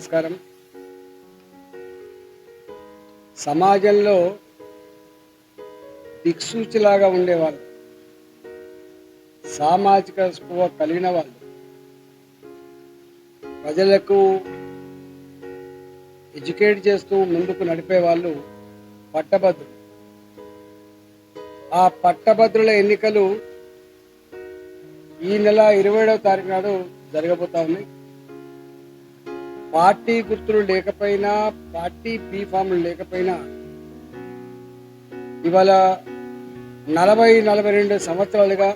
నమస్కారం. సమాజంలో దిక్సూచిలాగా ఉండేవాళ్ళు. సామాజిక స్పృహ కలిగిన వాళ్ళు. ప్రజలకు ఎడ్యుకేట్ చేస్తూ ముందుకు నడిపే వాళ్ళు పట్టభద్రులు. ఆ పట్టభద్రుల ఎన్నికలు ఈ నెల ఇరవై ఏడవ తారీఖు నాడు జరగబోతా ఉన్నాయి. పార్టీ గుర్తులు లేకపోయినా పార్టీ బీ ఫామ్లు లేకపోయినా ఇవాళ నలభై నలభై రెండు సంవత్సరాలుగా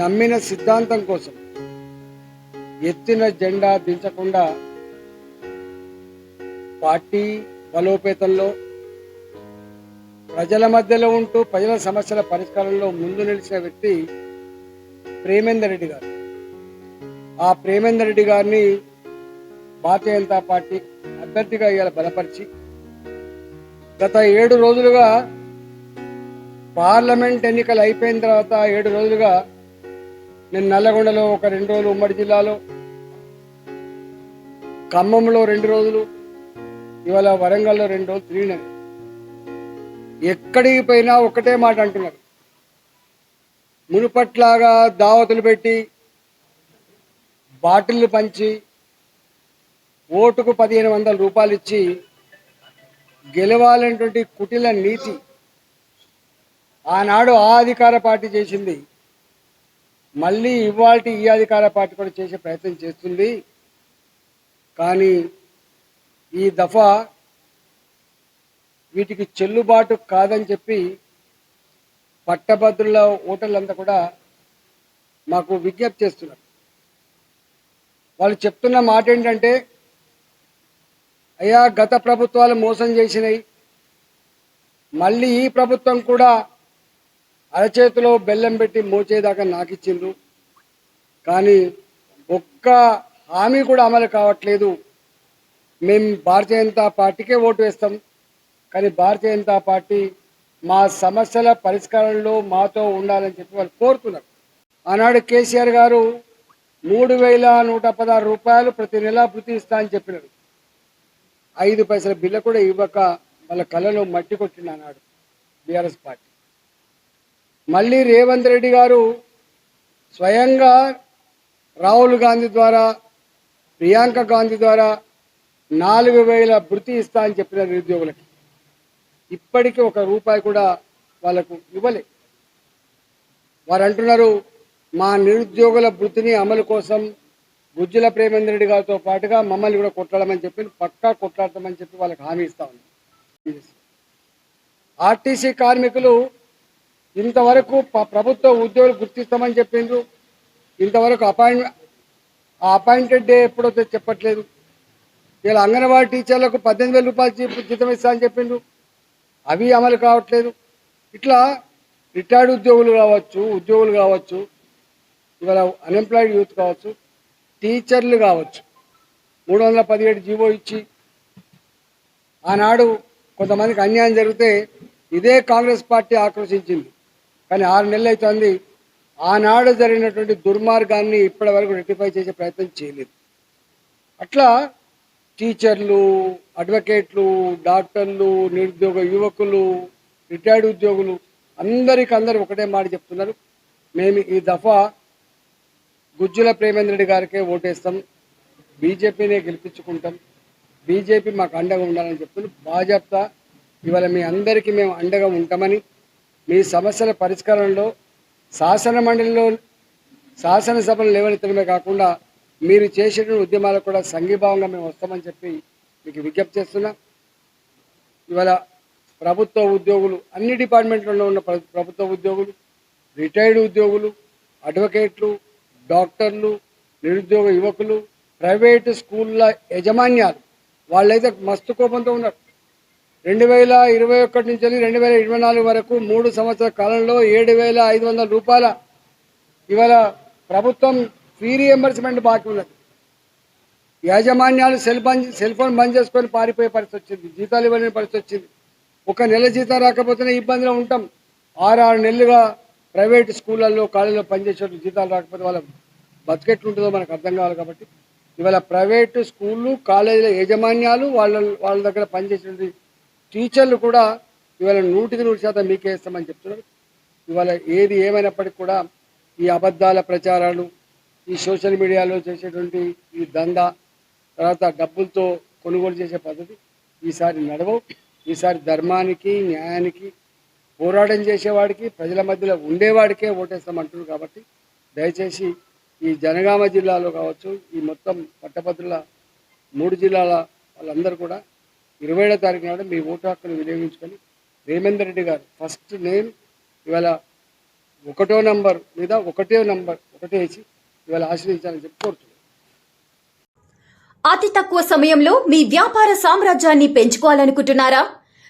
నమ్మిన సిద్ధాంతం కోసం ఎత్తిన జెండా దించకుండా పార్టీ బలోపేతంలో ప్రజల మధ్యలో ఉంటూ ప్రజల సమస్యల పరిష్కారంలో ముందు నిలిచిన వ్యక్తి ప్రేమేందర్ రెడ్డి గారు. ఆ ప్రేమేందర్ రెడ్డి గారిని భారతీయ జనతా పార్టీ అభ్యర్థిగా ఇవాళ బలపరిచి గత ఏడు రోజులుగా పార్లమెంట్ ఎన్నికలు అయిపోయిన తర్వాత ఏడు రోజులుగా నేను నల్లగొండలో ఒక రెండు రోజులు ఉమ్మడి జిల్లాలో ఖమ్మంలో రెండు రోజులు ఇవాళ వరంగల్లో రెండు రోజులు తిరిగినాను. ఎక్కడికి పోయినా ఒకటే మాట అంటున్నారు. మునుపట్లాగా దావతులు పెట్టి బాటిల్లు పంచి ఓటుకు పదిహేను వందల రూపాయలు ఇచ్చి గెలవాలనేటువంటి కుటిల నీతి ఆనాడు ఆ అధికార పార్టీ చేసింది. మళ్ళీ ఇవాళ ఈ అధికార పార్టీ కూడా చేసే ప్రయత్నం చేస్తుంది. కానీ ఈ దఫా వీటికి చెల్లుబాటు కాదని చెప్పి పట్టభద్రుల ఓటర్లంతా కూడా మాకు విజ్ఞప్తి చేస్తున్నారు. వాళ్ళు చెప్తున్న మాట ఏంటంటే అయ్యా గత ప్రభుత్వాలు మోసం చేసినాయి. మళ్ళీ ఈ ప్రభుత్వం కూడా అరచేతిలో బెల్లం పెట్టి మోచేదాకా నాకు ఇచ్చిండ్రు కానీ ఒక్క హామీ కూడా అమలు కావట్లేదు. మేము భారతీయ జనతా పార్టీకే ఓటు వేస్తాం. కానీ భారతీయ జనతా పార్టీ మా సమస్యల పరిష్కారంలో మాతో ఉండాలని చెప్పి వాళ్ళు కోరుతున్నారు. ఆనాడు కేసీఆర్ గారు మూడు వేల నూట పదహారు రూపాయలు ప్రతి నెల వృత్తి ఇస్తా అని చెప్పినారు. ఐదు పైసల బిల్ల కూడా ఇవ్వక వాళ్ళ కళ్ళలో మట్టి కొట్టింది అన్నాడు బీఆర్ఎస్ పార్టీ. మళ్ళీ రేవంత్ రెడ్డి గారు స్వయంగా రాహుల్ గాంధీ ద్వారా ప్రియాంక గాంధీ ద్వారా నాలుగు వేల భృతి ఇస్తా అని చెప్పిన నిరుద్యోగులకి ఇప్పటికీ ఒక రూపాయి కూడా వాళ్ళకు ఇవ్వలే. వారు అంటున్నారు మా నిరుద్యోగుల వృత్తిని అమలు కోసం గుజ్జుల ప్రేమేంద్ర రెడ్డి గారితో పాటుగా మమ్మల్ని కూడా కొట్లాడమని చెప్పి పక్కా కొట్లాడతామని చెప్పి వాళ్ళకి హామీ ఇస్తా ఆర్టీసీ కార్మికులు ఇంతవరకు ప్రభుత్వ ఉద్యోగులు గుర్తిస్తామని చెప్పిండ్రు. ఇంతవరకు అపాయింట్ ఆ అపాయింటెడ్ డే ఎప్పుడైతే చెప్పట్లేదు. ఇలా అంగన్వాడీ టీచర్లకు పద్దెనిమిది వేల రూపాయలు జీతం ఇస్తా అని చెప్పిండ్రు. అవి అమలు కావట్లేదు. ఇట్లా రిటైర్డ్ ఉద్యోగులు కావచ్చు ఉద్యోగులు కావచ్చు ఇవాళ అన్ఎంప్లాయిడ్ యూత్ కావచ్చు టీచర్లు కావచ్చు. మూడు వందల పదిహేడు జీవో ఇచ్చి ఆనాడు కొంతమందికి అన్యాయం జరిగితే ఇదే కాంగ్రెస్ పార్టీ ఆక్రోశించింది. కానీ ఆరు నెలలు అవుతుంది ఆనాడు జరిగినటువంటి దుర్మార్గాన్ని ఇప్పటి వరకు రెక్టిఫై చేసే ప్రయత్నం చేయలేదు. అట్లా టీచర్లు అడ్వకేట్లు డాక్టర్లు నిరుద్యోగ యువకులు రిటైర్డ్ ఉద్యోగులు అందరికీ అందరూ ఒకటే మాట చెప్తున్నారు. మేము ఈ దఫా గుజ్జుల ప్రేమేంద్ర రెడ్డి గారికే ఓటేస్తాం. బీజేపీనే గెలిపించుకుంటాం. బీజేపీ మాకు అండగా ఉండాలని చెప్తున్నారు. భాజపా ఇవాళ మీ అందరికీ మేము అండగా ఉంటామని మీ సమస్యల పరిష్కారంలో శాసన మండలిలో శాసనసభలు లేవనెత్తడమే కాకుండా మీరు చేసేటువంటి ఉద్యమాలకు కూడా సంఘీభావంగా మేము వస్తామని చెప్పి మీకు విజ్ఞప్తి చేస్తున్నా. ఇవాళ ప్రభుత్వ ఉద్యోగులు అన్ని డిపార్ట్మెంట్లలో ఉన్న ప్ర- ప్రభుత్వ ఉద్యోగులు రిటైర్డ్ ఉద్యోగులు అడ్వకేట్లు డాక్టర్లు నిరుద్యోగ యువకులు ప్రైవేటు స్కూళ్ళ యజమాన్యాలు వాళ్ళైతే మస్తు కోపంతో ఉన్నారు. రెండు వేల ఇరవై ఒకటి నుంచి వెళ్ళి రెండు వేల ఇరవై నాలుగు వరకు మూడు సంవత్సరాల కాలంలో ఏడు వేల ఐదు వందల రూపాయల ఇవాళ ప్రభుత్వం ఫీ రియంబర్స్మెంట్ బాకీ ఉన్నది. యాజమాన్యాలు సెల్ బంద్ సెల్ ఫోన్ బంద్ చేసుకొని పారిపోయే పరిస్థితి వచ్చింది. జీతాలు ఇవ్వలేని పరిస్థితి వచ్చింది. ఒక నెల జీతం రాకపోతేనే ఇబ్బందిలో ఉంటాం. ఆరు ఆరు నెలలుగా ప్రైవేట్ స్కూళ్ళల్లో కాలేజీలో పనిచేసే జీతాలు రాకపోతే వాళ్ళ బతికెట్లుంటుందో మనకు అర్థం కావాలి కాబట్టి ఇవాళ ప్రైవేటు స్కూళ్ళు కాలేజీల యాజమాన్యాలు వాళ్ళ వాళ్ళ దగ్గర పనిచేసేటువంటి టీచర్లు కూడా ఇవాళ నూటికి నూరు శాతం మీకే ఇస్తామని చెప్తున్నారు. ఇవాళ ఏది ఏమైనప్పటికీ కూడా ఈ అబద్ధాల ప్రచారాలు ఈ సోషల్ మీడియాలో చేసేటువంటి ఈ దందా తర్వాత డబ్బులతో కొనుగోలు చేసే పద్ధతి ఈసారి నడవవు. ఈసారి ధర్మానికి న్యాయానికి పోరాటం చేసేవాడికి ప్రజల మధ్యలో ఉండేవాడికే ఓటేస్తామంటున్నారు కాబట్టి దయచేసి ఈ జనగామ జిల్లాలో కావచ్చు ఈ మొత్తం పట్టభద్రుల మూడు జిల్లాల వాళ్ళందరూ కూడా ఇరవై ఏడో తారీఖు నాడు మీ ఓటు హక్కును వినియోగించుకొని రేమేందర్ రెడ్డి గారు ఫస్ట్ నేమ్ ఇవాళ ఒకటో నంబర్ మీద ఒకటే నంబర్ ఒకటే వేసి ఇవాళ ఆశ్రయించాలని చెప్పి కోరుతున్నాను అతి తక్కువ సమయంలో మీ వ్యాపార సామ్రాజ్యాన్ని పెంచుకోవాలనుకుంటున్నారా?